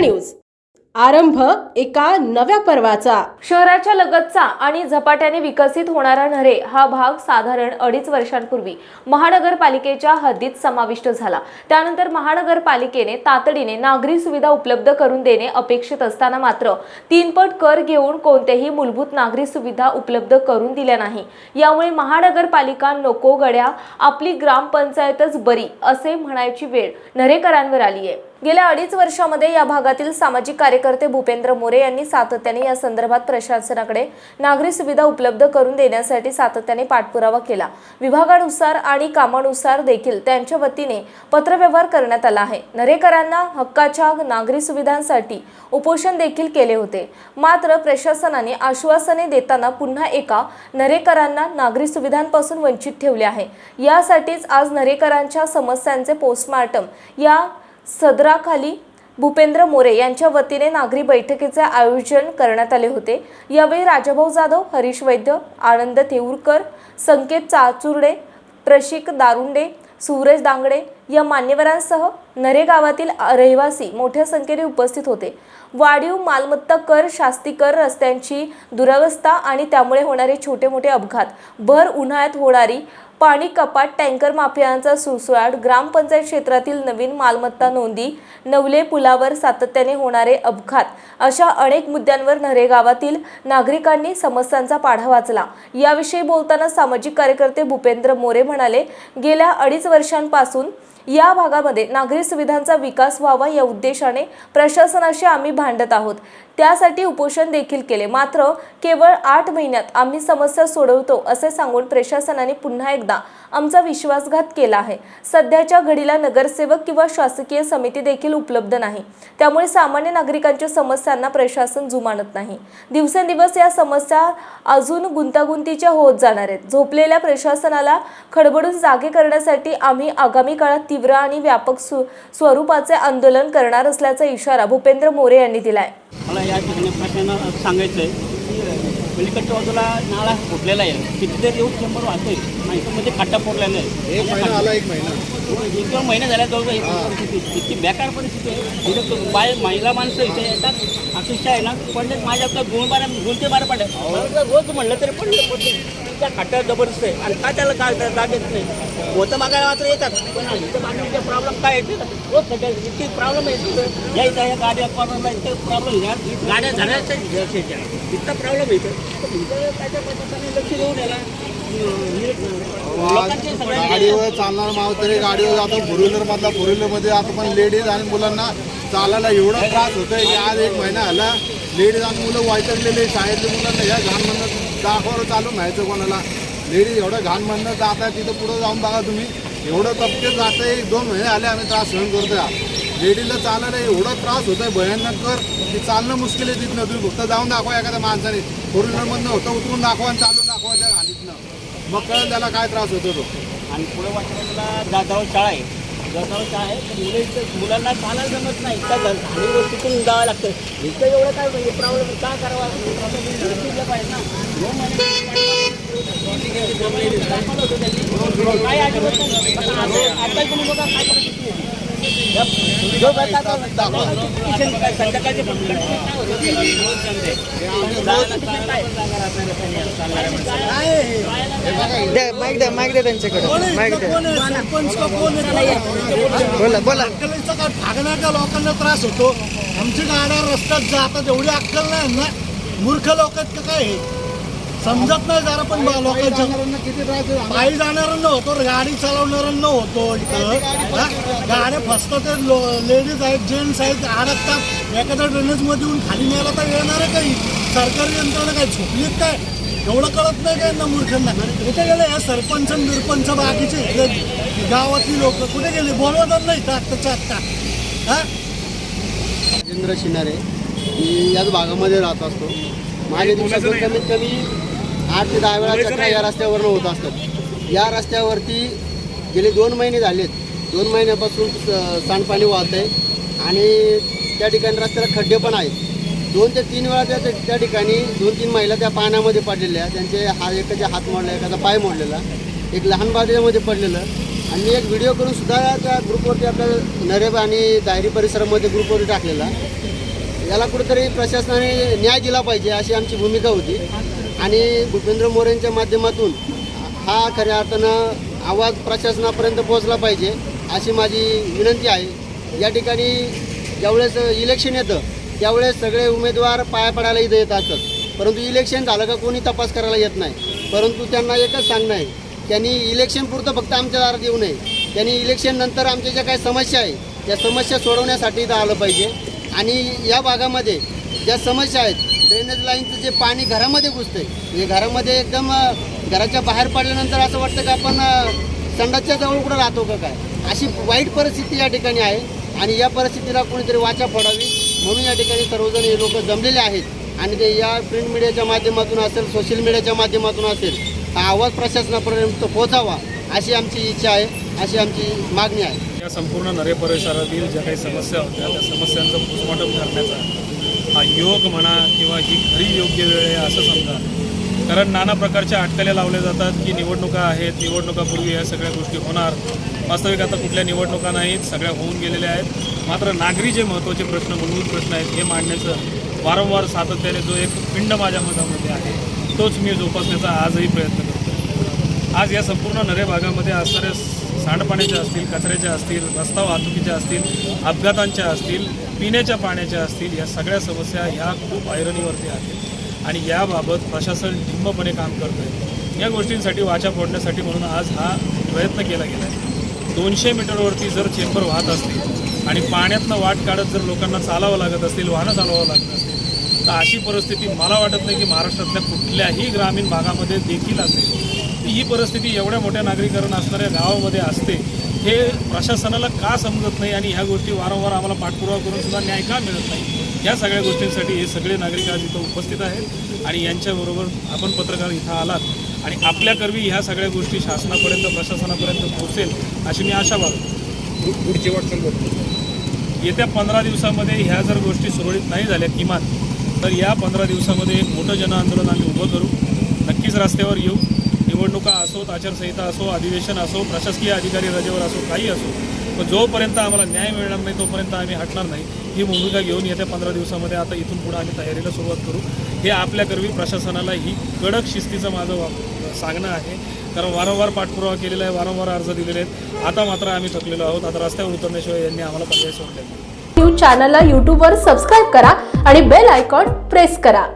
News. आरंभ एका नव्या पर्वाचा. शहराच्या लगतचा आणि झपाट्याने विकसित होणारा नरे हा भाग साधारण अडीच वर्षांपूर्वी महानगरपालिकेच्या हद्दीत समाविष्ट झाला. त्यानंतर महानगरपालिकेने तातडीने नागरी सुविधा उपलब्ध करून देणे अपेक्षित असताना मात्र तीनपट कर घेऊन कोणत्याही मूलभूत नागरी सुविधा उपलब्ध करून दिल्या नाही. यामुळे महानगरपालिका नको गड्या आपली ग्रामपंचायतच बरी असे म्हणायची वेळ नरेकरांवर आली आहे गेल्या अडीच वर्षामध्ये या भागातील सामाजिक कार्यकर्ते भूपेंद्र मोरे यांनी सातत्याने या संदर्भात प्रशासनाकडे नागरी सुविधा उपलब्ध करून देण्यासाठी सातत्याने पाठपुरावा केला. विभागानुसार आणि कामानुसार देखील त्यांच्या वतीने पत्रव्यवहार करण्यात आला आहे. नरेकरांना हक्काच्या नागरी सुविधांसाठी उपोषण देखील केले होते. मात्र प्रशासनाने आश्वासने देताना पुन्हा एका नरेकरांना नागरी सुविधांपासून वंचित ठेवले आहे. यासाठीच आज नरेकरांच्या समस्यांचे पोस्टमार्टम या सदराखाली भूपेंद्र मोरे यांच्या वतीने नागरी बैठकीचे आयोजन करण्यात आले होते. यावेळी राजाभाऊ जाधव हरीश वैद्य आनंद थेऊरकर संकेत चाचुर्डे प्रशिक दारुंडे सूरज दांगडे या मान्यवरांसह नरे गावातील रहिवासी मोठ्या संख्येने उपस्थित होते. वाढीव मालमत्ता कर शास्ती कर रस्त्यांची दुरवस्था आणि त्यामुळे होणारे छोटे मोठे अपघात भर उन्हाळ्यात होणारी पाणी कपात टँकर माफियांचा सुळसुळाट ग्रामपंचायत क्षेत्रातील नवीन मालमत्ता नोंदी नवले पुलावर सातत्याने होणारे अपघात अशा अनेक मुद्द्यांवर नरे गावातील नागरिकांनी समस्यांचा पाढा वाचला. याविषयी बोलताना सामाजिक कार्यकर्ते भूपेंद्र मोरे म्हणाले गेल्या अडीच वर्षांपासून या भागामध्ये नागरी सुविधांचा विकास व्हावा या उद्देशाने प्रशासनाशी आम्ही भांडत आहोत. त्यासाठी उपोषण देखील केले. मात्र केवळ आठ महिन्यात आम्ही समस्या सोडवतो असे सांगून प्रशासनाने पुन्हा एकदा आमचा विश्वासघात केला आहे. सध्याच्या घडीला नगरसेवक किंवा शासकीय समिती देखील उपलब्ध नाही. त्यामुळे सामान्य नागरिकांच्या समस्यांना प्रशासन जुमानत नाही. दिवसेंदिवस या समस्या अजून गुंतागुंतीच्या होत जाणार आहेत. झोपलेल्या प्रशासनाला खडबडून जागे करण्यासाठी आम्ही आगामी काळात तीव्र आणि व्यापक स्व स्वरूपाचे आंदोलन करणार असल्याचा इशारा भूपेंद्र मोरे यांनी दिलाय. मला या ठिकाणी प्रश्न सांगायचं आहे पलीकडच्या बाजूला नाळा फुटलेला आहे. कितीतरी येऊन शंभर वाहतोय माहितीमध्ये खड्डा फोडलेला आहे एक महिना आला एक महिना. एक दोन महिने झाल्या जवळ ही. परिस्थिती इतकी बेकार परिस्थिती आहे. इथं बाय महिला माणसं इथे येतात अक्षरशः आहे ना. पडले माझ्या गुण बारा गुणते बारा पडले. मला जर रोज म्हणलं तरी पडले पडले. त्या खड्डा जबरदस्त आहे. आणि का त्याला काय त्या जागेत नाही? होतं मागायला मात्र येतात. पण इथं प्रॉब्लेम काय येते रोज सध्या इतकी प्रॉब्लेम आहे तिथं या इथं या गाड्या कॉर्नरला इतके प्रॉब्लेम गाड्या झाल्याच्या इतका प्रॉब्लेम येतो त्याच्या पद्धतीने लक्ष देऊन याला गाडीवर चालणार मावतरी गाडीवर जातो फोर व्हीलर मधला फोर व्हीलरमध्ये आता पण लेडीज आणि मुलांना चालायला एवढा त्रास होतोय की आज एक महिना आला. लेडीज आणि मुलं वायतरलेले शाळेतल्या मुलांना या घाण म्हणणं दाखवावर चालू माहिती कोणाला. लेडीज एवढं घाण म्हणणं जात आहे तिथं पुढं जाऊन बघा तुम्ही. एवढं तपके जात आहे दोन महिने आले आम्ही त्रास सहन करतोय. लेडीजला चालायला एवढा त्रास होत आहे भयानक कर. की चालणं मुश्किल आहे तिथनं. तुम्ही फक्त जाऊन दाखवा एखाद्या माणसाने. फोर व्हीलरमधनं होतं उतरून दाखवा आणि चालून दाखवा त्या घालीतनं मग कळेल त्याला काय त्रास होतो तो. आणि पुढे वाटलं जातावर शाळा आहे. शाळा आहे मुलं इथं मुलांना चालायला जमत नाही. त्या घाणी गोष्टीतून जावं लागतं इथं एवढं काय म्हणजे प्रॉब्लेम का करावा? शिकलं पाहिजे ना. दोन महिने. काय नाही. आता तुम्ही बघा काय संध्याकाळचे पण काय द्या माईक द्या माईक द्या त्यांच्याकडे. माईक द्या बोला बोला. अक्कलीचा काय भागण्याच्या लोकांना त्रास होतो? आमची गाड्या रस्त्यात जातात एवढी अक्कल नाही ना मूर्ख लोक आहेत का काय हे? समजत नाही जरा पण बा- लोकांच्या पायी जाणाऱ्यांना होतो? गाडी चालवणाऱ्यांना होतो इथं. हा? गाड्या फसतात लेडीज आहेत जेंट्स आहेत अडकतात एखाद्या ड्रेनेजमध्ये येऊन खाली न्यायला तर येणार आहे काही? सरकारी यंत्रणा काय झोपलीत काय? एवढं कळत नाही काय ना मूर्खांना? कुठे गेले या सरपंच आणि बिरपंच बाकीचे. हे गावातली लोक कुठे गेले? बोलवतात नाही. आत्ताच्या आत्ता हा? राजेंद्र शिनारे मी याच भागामध्ये राहत असतो. माझ्या दिवसातून कमीत कमी आठ ते दहा वेळा चक्रा या रस्त्यावरनं होत असतात. या रस्त्यावरती गेले दोन महिने झालेत. दोन महिन्यापासून स- सांडपाणी वाहत आहे आणि त्या ठिकाणी रस्त्याला खड्डे पण आहेत. दोन ते तीन वेळा त्या त्या ठिकाणी दोन तीन महिला त्या पाण्यामध्ये पडलेल्या. त्यांचे हा एकाचा हात मोडला एकाचा पाय मोडलेला. एक लहान बाजूमध्ये पडलेलं. आणि एक व्हिडिओ करून सुद्धा त्या ग्रुपवरती आपल्या नरेब आणि दायरी परिसरामध्ये ग्रुपवरती टाकलेला. याला कुठेतरी प्रशासनाने न्याय दिला पाहिजे अशी आमची भूमिका होती. आणि भूपेंद्र मोरेंच्या माध्यमातून हा खऱ्या अर्थानं आवाज प्रशासनापर्यंत पोहोचला पाहिजे अशी माझी विनंती आहे. या ठिकाणी ज्यावेळेस इलेक्शन येतं त्यावेळेस सगळे उमेदवार पाया पडायला इथं येत असतात परंतु इलेक्शन झालं का कोणी तपास करायला येत नाही. परंतु त्यांना एकच सांगणं आहे. त्यांनी इलेक्शन पुरतं फक्त आमच्या दारात येऊ नये. त्यांनी इलेक्शननंतर आमच्या ज्या काही समस्या आहे त्या समस्या सोडवण्यासाठी इथं आलं पाहिजे. आणि या भागामध्ये ज्या समस्या आहेत ड्रेनेज लाईनचं जे पाणी घरामध्ये घुसतंय म्हणजे घरामध्ये एकदम घराच्या बाहेर पडल्यानंतर असं वाटतं की आपण संडाच्या संडासच्या जवळ कुठं राहतो का काय? अशी वाईट परिस्थिती या ठिकाणी आहे. आणि या परिस्थितीला कोणीतरी वाचा फोडावी. म्हणून या ठिकाणी सर्वजण हे लोक जमलेले आहेत. आणि ते या प्रिंट मीडियाच्या माध्यमातून असेल सोशल मीडियाच्या माध्यमातून असेल हा आवाज प्रशासनापर्यंत पोहोचावा अशी आमची इच्छा आहे अशी आमची मागणी आहे. या संपूर्ण नरे परिसरातील ज्या काही समस्या होत्या त्या समस्यांचं पोस्टमॉर्टम करण्याचा हा योग म्हणा किंवा ही खरी योग्य वेळ आहे असं समजा कारण नाना प्रकारच्या अटकल्या लावल्या जातात की निवडणुका आहेत निवडणुकापूर्वी या सगळ्या गोष्टी होणार. वास्तविक आता कुठल्या निवडणुका नाहीत सगळ्या होऊन गेलेल्या आहेत. मात्र नागरी जे महत्त्वाचे प्रश्न मूलभूत प्रश्न आहेत हे मांडण्याचं वारंवार सातत्याने जो एक पिंड माझ्या मतामध्ये आहे तोच मी जोपासण्याचा आजही प्रयत्न करतो आज या संपूर्ण नरे भागामध्ये असणाऱ्या सांडपाण्याच्या असतील कचऱ्याच्या असतील रस्ता वाहतुकीच्या असतील अपघातांच्या असतील पिण्याच्या पाण्याच्या असतील या सगळ्या समस्या ह्या खूप ऐरणीवरती आहेत. आणि याबाबत प्रशासन निम्मपणे काम करत आहे या गोष्टींसाठी वाचा फोडण्यासाठी म्हणून आज हा प्रयत्न केला गेला आहे. दोनशे मीटरवरती जर चेंबर वाहत असतील आणि पाण्यातनं वाट काढत जर लोकांना चालावं लागत असतील वाहनं चालवावं लागत असेल तर अशी परिस्थिती मला वाटत नाही की महाराष्ट्रातल्या कुठल्याही ग्रामीण भागामध्ये देखील असेल. ही परिस्थिती एवढ्या मोठ्या नागरीकरण असणाऱ्या गावामध्ये असते हे प्रशासनाला का समजत नाही आणि ह्या गोष्टी वारंवार आम्हाला पाठपुरावा करून सुद्धा न्याय का मिळत नाही? या सगळ्या गोष्टींसाठी हे सगळे नागरिक आज इथं उपस्थित आहेत आणि यांच्याबरोबर आपण पत्रकार इथं आलात. आणि आपल्याकरवी ह्या सगळ्या गोष्टी शासनापर्यंत प्रशासनापर्यंत पोहोचेल अशी मी आशा बाळगतो. पुढची वाटचाल येत्या पंधरा दिवसामध्ये ह्या जर गोष्टी सुरळीत नाही झाल्या किमान तर या पंधरा दिवसामध्ये एक मोठं जनआंदोलन आम्ही उभं करू. नक्कीच रस्त्यावर येऊ. निवडणुका असोत आचारसंहिता असो अधिवेशन असो प्रशासकीय अधिकारी रजेवर असो काही असो पण जोपर्यंत आम्हाला न्याय मिळणार नाही तोपर्यंत आम्ही हटणार नाही. ही भूमिका घेऊन येत्या पंधरा दिवसामध्ये आता इथून पुढे आम्ही तयारीला सुरुवात करू. हे आपल्याकरवी प्रशासनाला ही कडक शिस्तीचं माझं वा- सांगणं आहे. कारण वारंवार पाठपुरावा केलेला आहे वारंवार अर्ज दिलेले आहेत. आता मात्र आम्ही थकलेलो आहोत. आता रस्त्यावर उतरण्याशिवाय यांनी आम्हाला पर्याय सोडले न्यूज चॅनलला यूट्यूबवर सबस्क्राईब करा आणि बेल आयकॉन प्रेस करा.